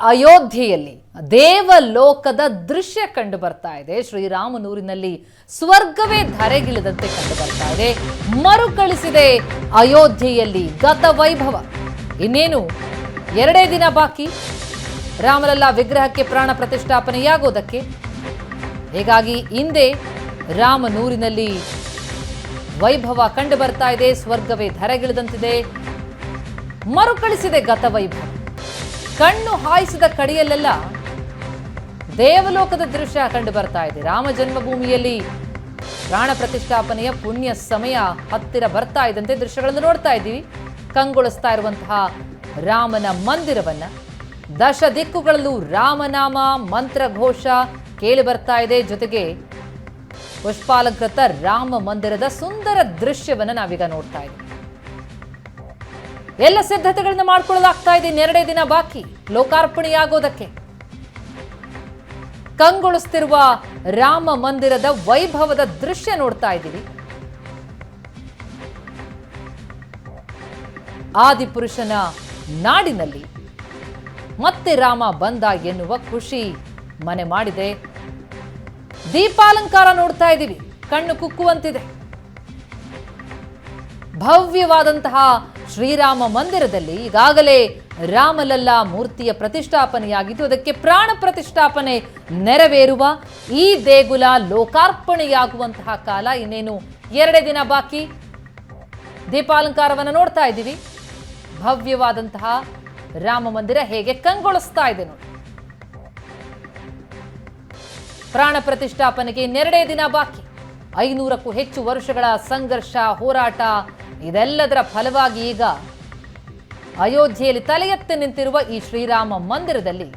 ಅಯೋಧ್ಯೆಯಲ್ಲಿ ದೇವಲೋಕದ ದೃಶ್ಯ ಕಂಡು ಬರ್ತಾ ಇದೆ. ಶ್ರೀರಾಮನೂರಿನಲ್ಲಿ ಸ್ವರ್ಗವೇ ಧರೆಗಿಳಿದಂತೆ ಕಂಡು ಬರ್ತಾ ಇದೆ. ಮರುಕಳಿಸಿದೆ ಅಯೋಧ್ಯೆಯಲ್ಲಿ ಗತ ವೈಭವ. ಇನ್ನೇನು? ಎರಡೇ ದಿನ ಬಾಕಿ. ರಾಮಲಲ್ಲಾ ವಿಗ್ರಹಕ್ಕೆ ಪ್ರಾಣ ಪ್ರತಿಷ್ಠಾಪನೆಯಾಗೋದಕ್ಕೆ. ಹೀಗಾಗಿ ಹಿಂದೆ ರಾಮನೂರಿನಲ್ಲಿ ವೈಭವ ಕಂಡು ಬರ್ತಾ ಇದೆ. ಸ್ವರ್ಗವೇ ಧರೆಗಿಳಿದಂತಿದೆ. ಮರುಕಳಿಸಿದೆ ಗತ ವೈಭವ. ಕಣ್ಣು ಹಾಯಿಸಿದ ಕಡೆಯಲ್ಲೆಲ್ಲ ದೇವಲೋಕದ ದೃಶ್ಯ ಕಂಡು ಬರ್ತಾ ಇದೆ. ರಾಮ ಜನ್ಮಭೂಮಿಯಲ್ಲಿ ಪ್ರಾಣ ಪ್ರತಿಷ್ಠಾಪನೆಯ ಪುಣ್ಯ ಸಮಯ ಹತ್ತಿರ ಬರ್ತಾ ಇದ್ದಂತೆ ದೃಶ್ಯಗಳನ್ನು ನೋಡ್ತಾ ಇದ್ದೀವಿ. ಕಂಗೊಳಿಸ್ತಾ ಇರುವಂತಹ ರಾಮನ ಮಂದಿರವನ್ನ. ದಶ ದಿಕ್ಕುಗಳಲ್ಲೂ ರಾಮನಾಮ, ಮಂತ್ರಘೋಷ ಕೇಳಿ ಬರ್ತಾ ಇದೆ. ಜೊತೆಗೆ ಪುಷ್ಪಾಲಂಕೃತ ರಾಮ ಮಂದಿರದ ಸುಂದರ ದೃಶ್ಯವನ್ನು ನಾವೀಗ ನೋಡ್ತಾ ಇದ್ದೀವಿ. ಎಲ್ಲ ಸಿದ್ಧತೆಗಳನ್ನು ಮಾಡಿಕೊಳ್ಳಲಾಗ್ತಾ ಇದೆ. ಇನ್ನೆರಡೇ ದಿನ ಬಾಕಿ. ಲೋಕಾರ್ಪಣೆಯಾಗೋದಕ್ಕೆ. ಕಂಗೊಳಿಸ್ತಿರುವ ರಾಮ ಮಂದಿರದ ವೈಭವದ ದೃಶ್ಯ ನೋಡ್ತಾ ಇದ್ದೀವಿ. ಆದಿಪುರುಷನ ನಾಡಿನಲ್ಲಿ ಮತ್ತೆ ರಾಮ ಬಂದ ಎನ್ನುವ ಖುಷಿ ಮನೆ ಮಾಡಿದೆ. ದೀಪಾಲಂಕಾರ ನೋಡ್ತಾ ಇದ್ದೀವಿ. ಕಣ್ಣು ಕುಕ್ಕುವಂತಿದೆ. ಭವ್ಯವಾದಂತಹ ಶ್ರೀರಾಮ ಮಂದಿರದಲ್ಲಿ ಈಗಾಗಲೇ ರಾಮಲಲ್ಲಾ ಮೂರ್ತಿಯ ಪ್ರತಿಷ್ಠಾಪನೆಯಾಗಿದ್ದು, ಅದಕ್ಕೆ ಪ್ರಾಣ ಪ್ರತಿಷ್ಠಾಪನೆ ನೆರವೇರುವ ಈ ದೇಗುಲ ಲೋಕಾರ್ಪಣೆಯಾಗುವಂತಹ ಕಾಲ ಇನ್ನೇನು ಎರಡೇ ದಿನ ಬಾಕಿ. ದೀಪಾಲಂಕಾರವನ್ನು ನೋಡ್ತಾ ಇದ್ದೀವಿ. ಭವ್ಯವಾದಂತಹ ರಾಮ ಮಂದಿರ ಹೇಗೆ ಕಂಗೊಳಿಸ್ತಾ ಇದೆ ನೋಡಿ. ಪ್ರಾಣ ಪ್ರತಿಷ್ಠಾಪನೆಗೆ ಇನ್ನೆರಡೇ ದಿನ ಬಾಕಿ. ಐನೂರಕ್ಕೂ ಹೆಚ್ಚು ವರ್ಷಗಳ ಸಂಘರ್ಷ, ಹೋರಾಟ ಇದೆಲ್ಲದರ ಫಲವಾಗಿ ಈಗ ಅಯೋಧ್ಯೆಯಲ್ಲಿ ತಲೆ ಎತ್ತಿ ನಿಂತಿರುವ ಈ ಶ್ರೀರಾಮ ಮಂದಿರದಲ್ಲಿ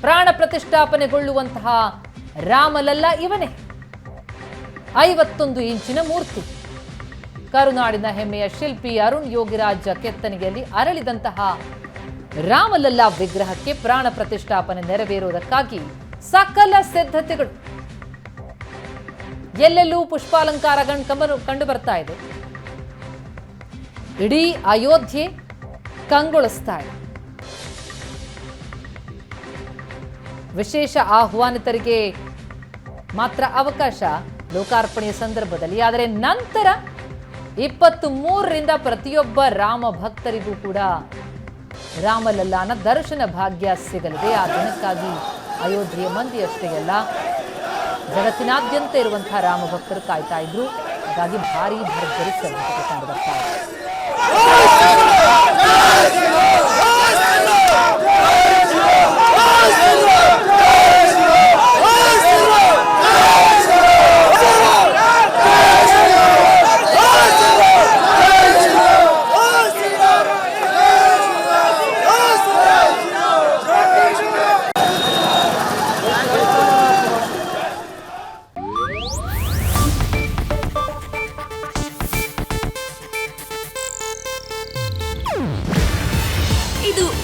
ಪ್ರಾಣ ಪ್ರತಿಷ್ಠಾಪನೆಗೊಳ್ಳುವಂತಹ ರಾಮಲಲ್ಲ ಇವನೇ. ಐವತ್ತೊಂದು ಇಂಚಿನ ಮೂರ್ತಿ. ಕರುನಾಡಿನ ಹೆಮ್ಮೆಯ ಶಿಲ್ಪಿ ಅರುಣ್ ಯೋಗಿರಾಜ ಕೆತ್ತನೆಯಲ್ಲಿ ಅರಳಿದಂತಹ ರಾಮಲಲ್ಲ ವಿಗ್ರಹಕ್ಕೆ ಪ್ರಾಣ ಪ್ರತಿಷ್ಠಾಪನೆ ನೆರವೇರುವುದಕ್ಕಾಗಿ ಸಕಲ ಸಿದ್ಧತೆಗಳು ಎಲ್ಲೆಲ್ಲೂ ಪುಷ್ಪಾಲಂಕಾರ ಕಂಡು ಬರ್ತಾ ಇದೆ. ಇಡೀ ಅಯೋಧ್ಯೆ ಕಂಗೊಳಿಸ್ತಾ ಇದೆ. ವಿಶೇಷ ಆಹ್ವಾನಿತರಿಗೆ ಮಾತ್ರ ಅವಕಾಶ ಲೋಕಾರ್ಪಣೆಯ ಸಂದರ್ಭದಲ್ಲಿ. ಆದರೆ ನಂತರ ಇಪ್ಪತ್ತು ಮೂರರಿಂದ ಪ್ರತಿಯೊಬ್ಬ ರಾಮ ಭಕ್ತರಿಗೂ ಕೂಡ ರಾಮಲಲ್ಲಾನ ದರ್ಶನ ಭಾಗ್ಯ ಸಿಗಲಿದೆ. ಆ ದಿನಕ್ಕಾಗಿ ಅಯೋಧ್ಯೆಯ ಮಂದಿ ಅಷ್ಟೇ ಅಲ್ಲ ಜಗತ್ತಿನಾದ್ಯಂತ ಇರುವಂತಹ ರಾಮ ಭಕ್ತರು ಕಾಯ್ತಾ ಇದ್ರು. ಹಾಗಾಗಿ ಭಾರಿ ಭರ್ಜರಿ ಸಂಘಟನೆ ಕಂಡು ಬರ್ತಾ